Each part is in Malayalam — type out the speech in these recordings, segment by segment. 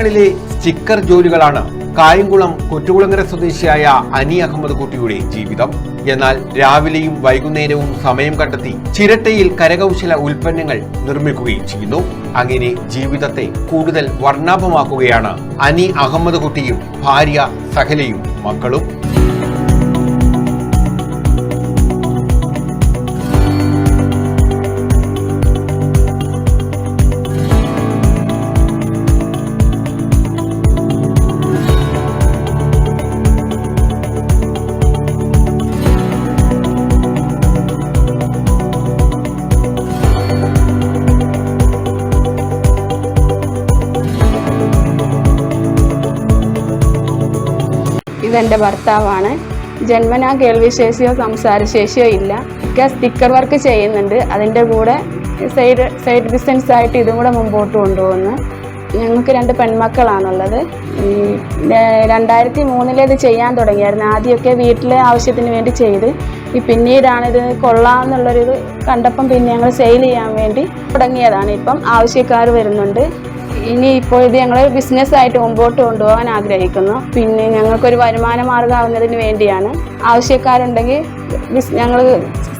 കെട്ടിടങ്ങളിലെ സ്റ്റിക്കർ ജോലികളാണ് കായംകുളം കൊറ്റുകുളങ്ങര സ്വദേശിയായ അനി അഹമ്മദ് കുട്ടിയുടെ ജീവിതം. എന്നാൽ രാവിലെയും വൈകുന്നേരവും സമയം കണ്ടെത്തി ചിരട്ടയിൽ കരകൗശല ഉൽപ്പന്നങ്ങൾ നിർമ്മിക്കുകയും ചെയ്യുന്നു. അങ്ങനെ ജീവിതത്തെ കൂടുതൽ വർണാഭമാക്കുകയാണ് അനി അഹമ്മദ് കുട്ടിയും ഭാര്യ സഹലയും മക്കളും. ഇതെന്റെ ഭർത്താവാണ്. ജന്മനാ കേൾവിശേഷിയോ സംസാരശേഷിയോ ഇല്ല. ഒക്കെ സ്റ്റിക്കർ വർക്ക് ചെയ്യുന്നുണ്ട്. അതിന്റെ കൂടെ സൈഡ് സൈഡ് ബിസിനസ് ആയിട്ട് ഇതും കൂടെ മുമ്പോട്ട് കൊണ്ടുപോകുന്നു. ഞങ്ങൾക്ക് രണ്ട് പെൺമക്കളാണുള്ളത്. രണ്ടായിരത്തി മൂന്നിൽ ഇത് ചെയ്യാൻ തുടങ്ങിയായിരുന്നു. ആദ്യമൊക്കെ വീട്ടിലെ ആവശ്യത്തിന് വേണ്ടി ചെയ്ത്. ഈ പിന്നീടാണ് ഇത് കൊള്ളാമെന്നുള്ളൊരിത് കണ്ടപ്പം പിന്നെ ഞങ്ങൾ സെയിൽ ചെയ്യാൻ വേണ്ടി തുടങ്ങിയതാണ്. ഇപ്പം ആവശ്യക്കാർ വരുന്നുണ്ട്. ഇനി ഇപ്പോൾ ഇത് ഞങ്ങൾ ബിസിനസ് ആയിട്ട് മുമ്പോട്ട് കൊണ്ടുപോകാൻ ആഗ്രഹിക്കുന്നു. പിന്നെ ഞങ്ങൾക്കൊരു വരുമാന മാർഗമാവുന്നതിന് വേണ്ടിയാണ് ആവശ്യക്കാരുണ്ടെങ്കിൽ ഞങ്ങൾ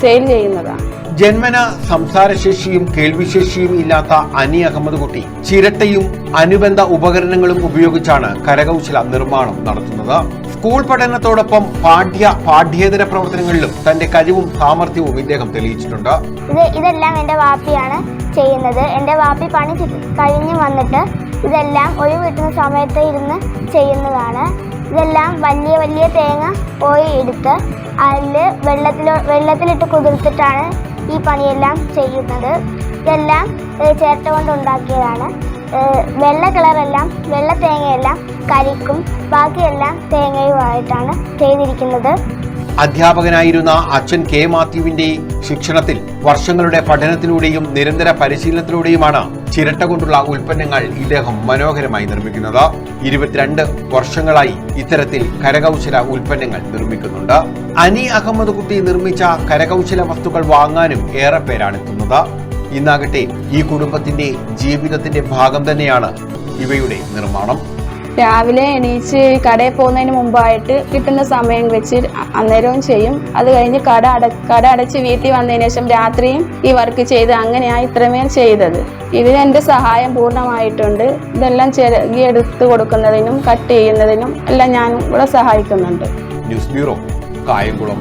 സെയിൽ ചെയ്യുന്നതാണ്. ജന്മന സംസാരശേഷിയും കേൾവിശേഷിയും ഇല്ലാത്ത അനി അഹമ്മദ് കുട്ടി ചിരട്ടയും അനുബന്ധ ഉപകരണങ്ങളും ഉപയോഗിച്ചാണ് കരകൗശല നിർമ്മാണം നടത്തുന്നത്. സ്കൂൾ പഠനത്തോടൊപ്പം പാഠ്യ പാഠ്യേതര പ്രവർത്തനങ്ങളിലും തന്റെ കഴിവും സാമർഥ്യവും ഇദ്ദേഹം തെളിയിച്ചിട്ടുണ്ട്. ഇത് ഇതെല്ലാം എന്റെ വാപ്പിയാണ് ചെയ്യുന്നത്. എന്റെ വാപ്പി പണി കഴിഞ്ഞ് വന്നിട്ട് ഇതെല്ലാം ഒഴിവ് കിട്ടുന്ന സമയത്ത് ഇരുന്ന് ചെയ്യുന്നതാണ്. ഇതെല്ലാം വലിയ വലിയ തേങ്ങ പോയി എടുത്ത് അതിൽ വെള്ളത്തിൽ വെള്ളത്തിലിട്ട് കുതിർത്തിട്ടാണ് ഈ പണിയെല്ലാം ചെയ്യുന്നത്. ഇതെല്ലാം ചേർത്ത കൊണ്ട് ഉണ്ടാക്കിയതാണ്. വെള്ള കളറെല്ലാം വെള്ള തേങ്ങയെല്ലാം കരിക്കും. ബാക്കിയെല്ലാം തേങ്ങയുമായിട്ടാണ് ചെയ്തിരിക്കുന്നത്. അധ്യാപകനായിരുന്ന അച്ഛൻ കെ മാത്യുവിന്റെ ശിക്ഷണത്തിൽ വർഷങ്ങളുടെ പഠനത്തിലൂടെയും നിരന്തര പരിശീലനത്തിലൂടെയുമാണ് ചിരട്ട കൊണ്ടുള്ള ഉൽപ്പന്നങ്ങൾ ഇദ്ദേഹം മനോഹരമായി നിർമ്മിക്കുന്നത്. ഇരുപത്തിരണ്ട് വർഷങ്ങളായി ഇത്തരത്തിൽ കരകൗശല ഉൽപ്പന്നങ്ങൾ നിർമ്മിക്കുന്നുണ്ട്. അനി അഹമ്മദ് കുട്ടി നിർമ്മിച്ച കരകൗശല വസ്തുക്കൾ വാങ്ങാനും ഏറെ പേരാണ് എത്തുന്നത് ഇന്നാകട്ടെ ഈ കുടുംബത്തിന്റെ ജീവിതത്തിന്റെ ഭാഗം തന്നെയാണ് ഇവയുടെ നിർമ്മാണം. രാവിലെ എണീച്ച് കടയിൽ പോകുന്നതിന് മുമ്പായിട്ട് കിട്ടുന്ന സമയം വെച്ച് അന്നേരവും ചെയ്യും. അത് കഴിഞ്ഞ് കട അട കട അടച്ച് വീട്ടിൽ വന്നതിന് ശേഷം രാത്രിയും ഈ വർക്ക് ചെയ്ത് അങ്ങനെയാണ് ഇത്രമേൽ ചെയ്തത്. ഇതിന് എന്റെ സഹായം പൂർണമായിട്ടുണ്ട്. ഇതെല്ലാം ചിരകി എടുത്ത് കൊടുക്കുന്നതിനും കട്ട് ചെയ്യുന്നതിനും എല്ലാം ഞാൻ ഇവിടെ സഹായിക്കുന്നുണ്ട്. News bureau Kayamkulam.